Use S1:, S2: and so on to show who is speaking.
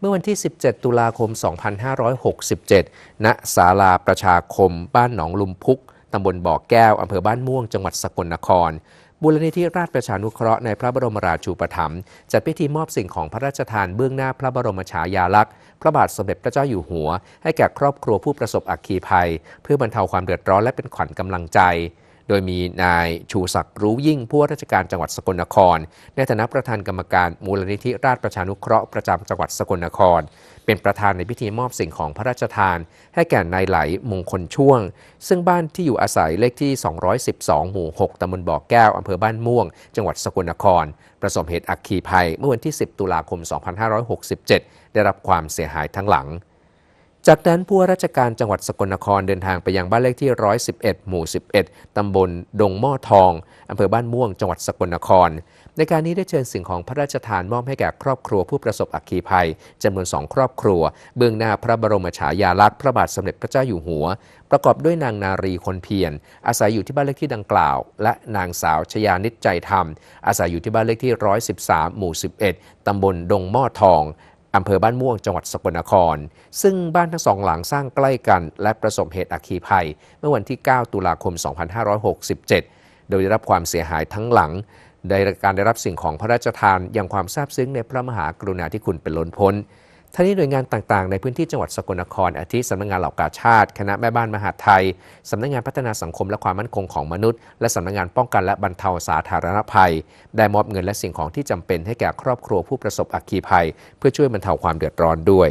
S1: เมื่อวันที่ 17 ตุลาคม 2567 ณ ศาลาประชาคม บ้านหนองลุมพุก ตำบลบ่อแก้ว อำเภอบ้านม่วง จังหวัดสกลนครบูรณิธิราชประชานุเคราะห์ในพระบรมราชูปถัมภ์จัดพิธีมอบสิ่งของพระราชทานเบื้องหน้าพระบรมฉายาลักษณ์ พระบาทสมเด็จพระเจ้าอยู่หัว ให้แก่ครอบครัวผู้ประสบอัคคีภัย เพื่อบรรเทาความเดือดร้อนและเป็นขวัญกำลังใจ โดยมีนายชูศักดิ์รู้ยิ่งผู้ว่าราชการจังหวัดสกลนคร ในฐานะประธานกรรมการมูลนิธิราชประชานุเคราะห์ประจำจังหวัดสกลนคร เป็นประธานในพิธีมอบสิ่งของพระราชทาน ให้แก่นายไหลมงคลช่วง ซึ่งบ้านที่อยู่อาศัยเลขที่ 212 หมู่ 6ตำบลบ่อแก้วอำเภอบ้านม่วง จังหวัดสกลนคร ประสบเหตุอัคคีภัยเมื่อวันที่ 10 ตุลาคม 2567 ได้รับความเสียหายทั้งหลัง จากนั้นผู้ว่าราชการจังหวัดสกลนครเดินทางไปยังบ้านเลขที่ 111 หมู่ 11 ตำบลดงหม้อทองอำเภอบ้านม่วง จังหวัดสกลนคร ในการนี้ได้เชิญสิ่งของพระราชทานมอบให้แก่ครอบครัวผู้ประสบอัคคีภัยจำนวนสองครอบครัว เบื้องหน้าพระบรมฉายาลักษณ์พระบาทสมเด็จพระเจ้าอยู่หัว ประกอบด้วยนางนารีคนเพียรอาศัยอยู่ที่บ้านเลขที่ดังกล่าว และนางสาวชยานิจใจธรรม อาศัยอยู่ที่บ้านเลขที่ 113 หมู่ 11 ตำบลดงหม้อทอง อำเภอบ้านม่วงจังหวัดสกลนคร ซึ่งบ้านทั้งสองหลังสร้างใกล้กัน และประสบเหตุอัคคีภัย เมื่อวันที่ 9 ตุลาคม 2567 โดยได้รับความเสียหายทั้งหลังได้การได้รับสิ่งของพระราชทานอย่างความซาบซึ้งในพระมหากรุณาธิคุณเป็นล้นพ้น ทั้งนี้หน่วยงานต่างๆ ในพื้นที่จังหวัดสกลนคร อาทิสำนักงานเหล่ากาชาติ คณะแม่บ้านมหาไทย สำนักงานพัฒนาสังคมและความมั่นคงของมนุษย์ และสำนักงานป้องกันและบรรเทาสาธารณภัย ได้มอบเงินและสิ่งของที่จำเป็นให้แก่ครอบครัวผู้ประสบอัคคีภัย เพื่อช่วยบรรเทาความเดือดร้อนด้วย